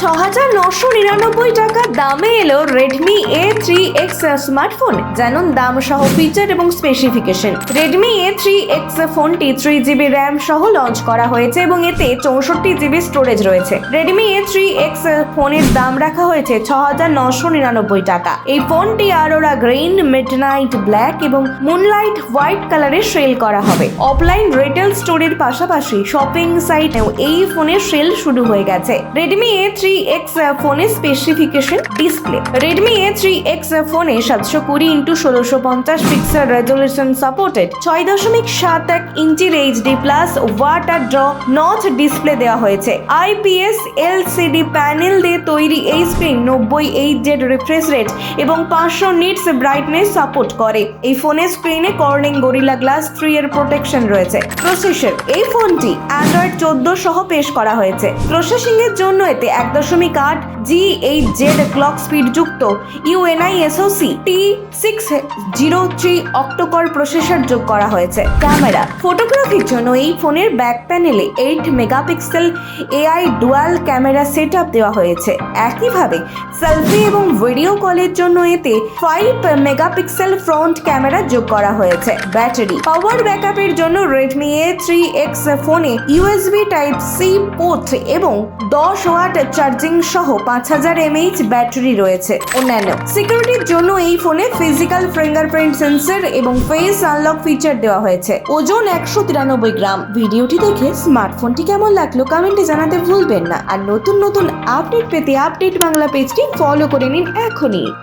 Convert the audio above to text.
ছ হাজার নশো নিরানব্বই টাকা দামে এলো Redmi A three X smartphone জানুন দাম সহ ফিচার এবং specification Redmi A three X ফোনটি থ্রি জিবি র্যাম সহ লঞ্চ করা হয়েছে এবং এতে চৌষট্টি জিবি স্টোরেজ রয়েছে। রেডমি এ থ্রি এক্স ফোনের দাম রাখা হয়েছে ছ হাজার নশো নিরানব্বই টাকা। এই ফোনটি আরোরা গ্রিন মিডনাইট ব্ল্যাক এবং মুনলাইট হোয়াইট কালারে সেল করা হবে। অফলাইন রিটেল স্টোরের পাশাপাশি শপিং সাইটেও এই ফোনের সেল শুরু হয়ে গেছে। রেডমি এ থ্রি এক্স ফোনের specification display Redmi A three X ফোনে সাতশো কুড়ি ইন্টু ষোলোশো পঞ্চাশ পিক্সেল রেজলিউশন সাপোর্টেড ছয় দশমিক সাত এক ইঞ্চির HD plus water drop notch display দেওয়া হয়েছে। আইপিএস এলসিডি প্যানেল দিয়ে তৈরি এই স্ক্রিন নব্বই এইট জেড রিফ্রেশ রেট এবং পাঁচশো নিটস ব্রাইটনেস সাপোর্ট করে। এই ফোনের স্ক্রিনে কর্নিং গরিলা গ্লাস থ্রি এর প্রোটেকশন রয়েছে। প্রসেসর এই ফোনটি অ্যান্ড্রয়েড চোদ্দ সহ পেশ করা হয়েছে। প্রসেসিং এর জন্য এতে এক দশমিক আট G H Z clock speed যুক্ত U N I S O C T six zero three octa core processor যোগ করা হয়েছে। ক্যামেরা। ফটোগ্রাফির জন্য এই ফোনের back panel eight megapixel AI dual camera set দেওয়া হয়েছে। একইভাবে সেলফি এবং ভিডিও কলের জন্য এতে ফাইভ মেগাপিক্সেল ফ্রন্ট ক্যামেরা যোগ করা হয়েছে। ব্যাটারি পাওয়ার ব্যাকআপের জন্য রেডমি এ থ্রি এক্স ফোনে ইউএসবি টাইপ সি পোর্ট এবং দশ ওয়াট চার্জিং সহ পাঁচ হাজার এমএইচ ব্যাটারি রয়েছে। অন্যান্য সিকিউরিটির জন্য এই ফোনে ফিজিক্যাল ফিঙ্গারপ্রিন্ট সেন্সর এবং ফেস আনলক ফিচার দেওয়া হয়েছে। ওজন একশো তিরানব্বই গ্রাম। ভিডিওটি দেখে স্মার্টফোনটি কেমন লাগল কমেন্টে জানাতে ভুলবেন না। আর নতুন নতুন আপডেট পেতে আপডেট বাংলা পেজটি ফলো করে নিন এখনই।